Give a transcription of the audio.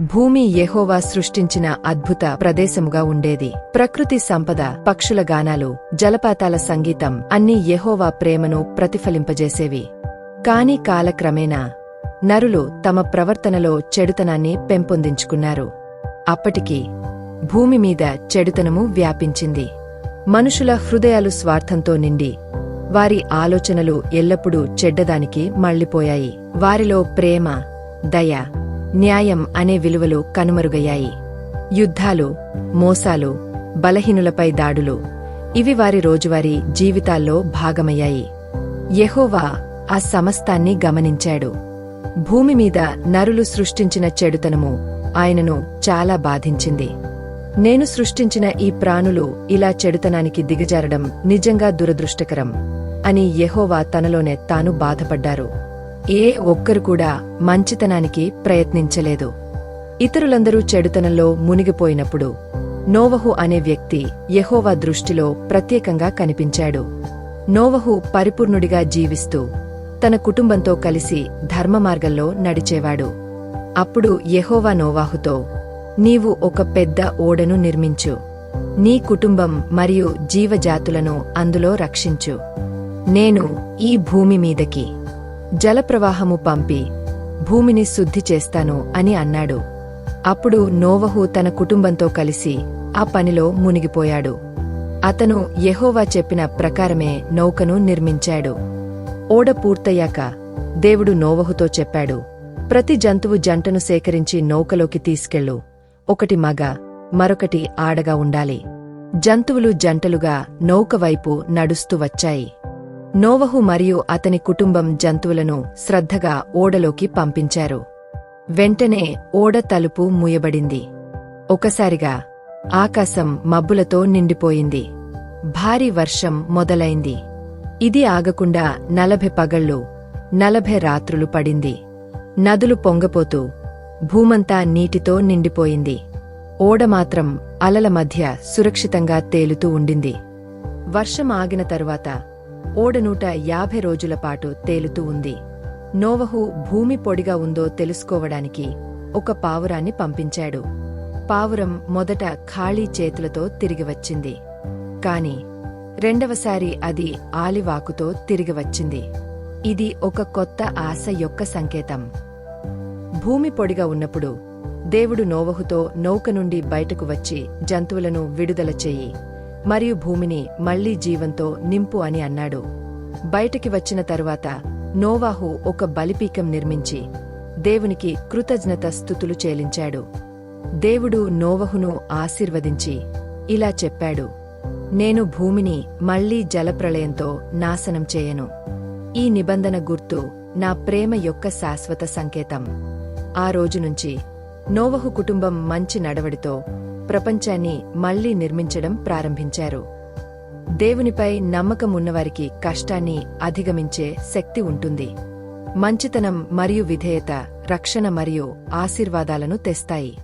భూమి యెహోవా సృష్టించిన అద్భుత ప్రదేశముగా ఉండేది. ప్రకృతి సంపద పక్షుల గానాలు జలపాతాల సంగీతం అన్ని యెహోవా ప్రేమను ప్రతిఫలింపజేసేవి. కాని కాలక్రమేణా నరులు తమ ప్రవర్తనలో చెడుతనాన్ని పెంపొందించుకున్నారు. అప్పటికి భూమి మీద చెడుతనము వ్యాపించింది. మనుషుల హృదయాలు స్వార్థంతో నిండి వారి ఆలోచనలు ఎల్లప్పుడూ చెడ్డదానికి మళ్ళిపోయాయి వారిలో ప్రేమ దయ న్యాయం అనే విలువలు కనుమరుగయ్యాయి. యుద్ధాలు మోసాలు బలహీనులపై దాడులు ఇవి వారి రోజువారీ జీవితాల్లో భాగమయ్యాయి. యెహోవా ఆ సమస్తాన్ని గమనించాడు. భూమి మీద నరులు సృష్టించిన చెడుతనము ఆయనను చాలా బాధించింది. నేను సృష్టించిన ఈ ప్రాణులు ఇలా చెడుతనానికి దిగజారడం నిజంగా దురదృష్టకరం అని యెహోవా తనలోనే తాను బాధపడ్డారు. ఏ ఒక్కరు కూడా మంచితనానికి ప్రయత్నించలేదు. ఇతరులందరూ చెడుతనంలో మునిగిపోయినప్పుడు నోవహు అనే వ్యక్తి యహోవా దృష్టిలో ప్రత్యేకంగా కనిపించాడు. నోవహు పరిపూర్ణుడిగా జీవిస్తూ తన కుటుంబంతో కలిసి ధర్మమార్గంలో నడిచేవాడు. అప్పుడు యహోవా నోవాహుతో నీవు ఒక పెద్ద ఓడను నిర్మించు. నీ కుటుంబం మరియు జీవజాతులను అందులో రక్షించు. నేను ఈ భూమి మీదకి జలప్రవాహము పంపి భూమిని శుద్ధి చేస్తాను అని అన్నాడు. అప్పుడు నోవహు తన కుటుంబంతో కలిసి ఆ పనిలో మునిగిపోయాడు. అతను యహోవా చెప్పిన ప్రకారమే నౌకను నిర్మించాడు. ఓడ పూర్తయ్యాక దేవుడు నోవహుతో చెప్పాడు ప్రతి జంతువు జంటను సేకరించి నౌకలోకి తీసుకెళ్ళు. ఒకటి మగ మరొకటి ఆడగా ఉండాలి. జంతువులు జంటలుగా నౌక వైపు నడుస్తూ వచ్చాయి. నోవహు మరియు అతని కుటుంబం జంతువులను శ్రద్ధగా ఓడలోకి పంపించారు. వెంటనే ఓడ తలుపు మూయబడింది. ఒకసారిగా ఆకాశం మబ్బులతో నిండిపోయింది. భారీ వర్షం మొదలైంది. ఇది ఆగకుండా నలభై పగళ్ళు నలభై రాత్రులు పడింది. నదులు పొంగపోతూ భూమంతా నీటితో నిండిపోయింది. ఓడ మాత్రం అలల మధ్య సురక్షితంగా తేలుతూ ఉండింది. వర్షం ఆగిన తరువాత ఓడ నూట యాభై రోజుల పాటు తేలుతూ ఉంది. నోవహు భూమి పొడిగా ఉందో తెలుసుకోవడానికి ఒక పావురాన్ని పంపించాడు. పావురం మొదట ఖాళీ చేతులతో తిరిగి వచ్చింది. కాని రెండవసారి అది ఆలివాకుతో తిరిగి వచ్చింది. ఇది ఒక కొత్త ఆశ యొక్క సంకేతం. భూమి పొడిగా ఉన్నప్పుడు దేవుడు నోవహుతో నౌక నుండి బయటకు వచ్చి జంతువులను విడుదల చెయ్యి మరియు భూమిని మళ్ళీ జీవంతో నింపు అని అన్నాడు. బయటికి వచ్చిన తరువాత నోవాహు ఒక బలిపీకం నిర్మించి దేవునికి కృతజ్ఞత స్థుతులు చేలించాడు దేవుడు నోవహును ఆశీర్వదించి ఇలా చెప్పాడు నేను భూమిని మళ్ళీ జలప్రళయంతో నాశనం చేయను. ఈ నిబంధన గుర్తు నా ప్రేమ యొక్క శాశ్వత సంకేతం. ఆ రోజు నుంచి నోవహు కుటుంబం మంచి నడవడితో ప్రపంచాన్ని మళ్ళీ నిర్మించడం ప్రారంభించారు. దేవునిపై నమ్మకం ఉన్నవారికి కష్టాన్ని అధిగమించే శక్తి ఉంటుంది. మంచితనం మరియు విధేయత రక్షణ మరియు ఆశీర్వాదాలను తెస్తాయి.